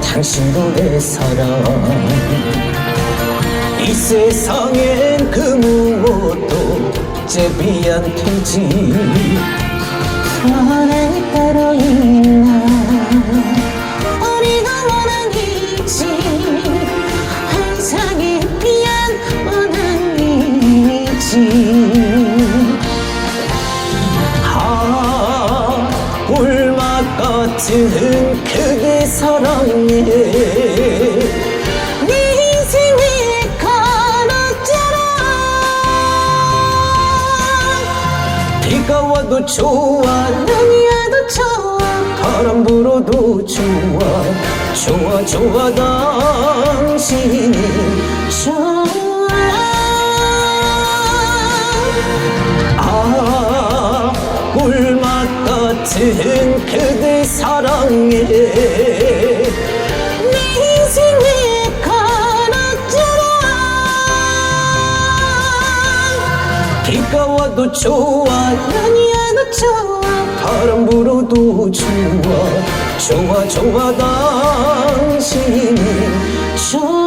당신도 내 사랑 이 세상엔 그 무엇도 제비한 테지 사랑이 따로 있나 같은 그대 사랑에 네 인생 위에 걸었잖아 비가 와도 좋아 눈이 와도 좋아 바람 불어도 좋아 좋아 좋아 당신이 좋아. 아물 맛 같은 그대 사랑에 네 인생 위에 걸었잖아 비가 와도 좋아 눈이 와도 좋아. 바람 불어도 좋아. 좋아 좋아 당신이 좋아